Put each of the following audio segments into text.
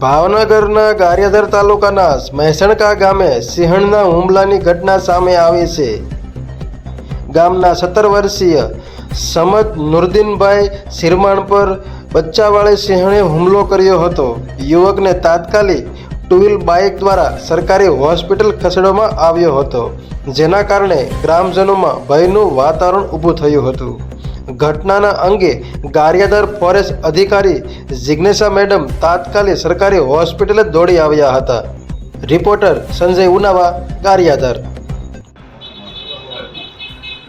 ભાવનગરના ગારિયાધર તાલુકાના મહેસણકા ગામે સિંહણના હુમલાની ઘટના સામે આવી છે. ગામના સત્તર વર્ષીય સમદ નુરદીનભાઈ શિરમાણ પર બચ્ચાવાળે સિંહણે હુમલો કર્યો હતો. યુવકને તાત્કાલિક ટુ વ્હીલ બાઇક દ્વારા સરકારી હોસ્પિટલ ખસેડવામાં આવ્યો હતો, જેના કારણે ગ્રામજનોમાં ભયનું વાતાવરણ ઊભું થયું હતું. ઘટનાના અંગે ગારિયાદર ફોરેસ્ટ અધિકારી જિજ્ઞેશા મેડમ તાત્કાલિક સરકારી હોસ્પિટલે દોડી આવ્યા હતા. રિપોર્ટર સંજય ઉનાવા ગારિયાદાર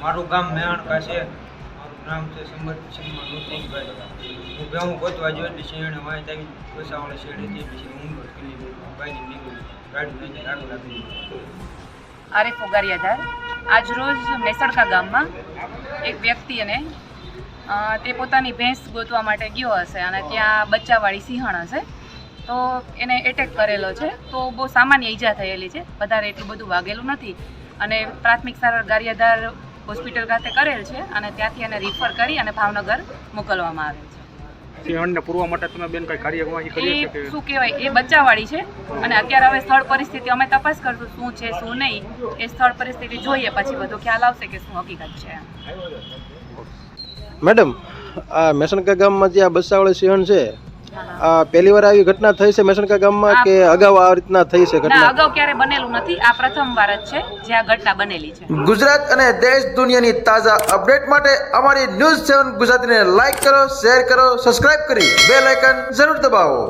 મારું ગામ મેહાણકા પાસે મારું નામ છે સંબંધ સિંહમાં નુતનભાઈ હું ભેહું ગોતવા ગયો એટલે શેણે વાંચ આવી. પૈસાવાળા શેણે તે પછી હું કરી બાઈક નીકળી. ગાડી લઈને આગ લાગી. આરિફ ઓગારિયાધાર આજરોજ મેસડકા ગામમાં એક વ્યક્તિ અને તે પોતાની ભેંસ ગોતવા માટે ગયો હશે અને ત્યાં બચ્ચાવાળી સિંહણ હશે. તો એને એટેક કરેલો છે. તો બહુ સામાન્ય ઈજા થયેલી છે. વધારે એટલું બધું વાગેલું નથી. અને પ્રાથમિક સારવાર ગારિયાધાર હોસ્પિટલ ખાતે કરેલ છે અને ત્યાંથી એને રિફર કરી અને ભાવનગર મોકલવામાં આવેલ છે. સિંહણને પૂરવા માટે તમે બેન કઈ કાર્યવાહી કરી છે શું કહેવાય? એ બચ્ચાવાળી છે. અને અત્યારે હવે સ્થળ પરિસ્થિતિ અમે તપાસ કરશું શું છે શું નહીં. એ સ્થળ પરિસ્થિતિ જોઈએ પછી બધો ખ્યાલ આવશે કે શું હકીકત છે. મેડમ આ મેસણકા ગામમાં જે આ બચ્ચાવાળી સિંહણ છે પહેલી વાર આવી ઘટના થઈ છે મેસણકા ગામમાં કે અગાઉ આ રીતના થઈ છે ઘટના? અગાઉ ક્યારે બનેલું નથી. આ પ્રથમ વાર જ છે જે આ ઘટના બનેલી છે. ગુજરાત અને દેશ દુનિયાની તાજા અપડેટ માટે અમારી ન્યૂઝ સેવન ગુજરાતીને લાઈક કરો શેર કરો સબસ્ક્રાઇબ કરી બેલ આઇકન જરૂર દબાવો.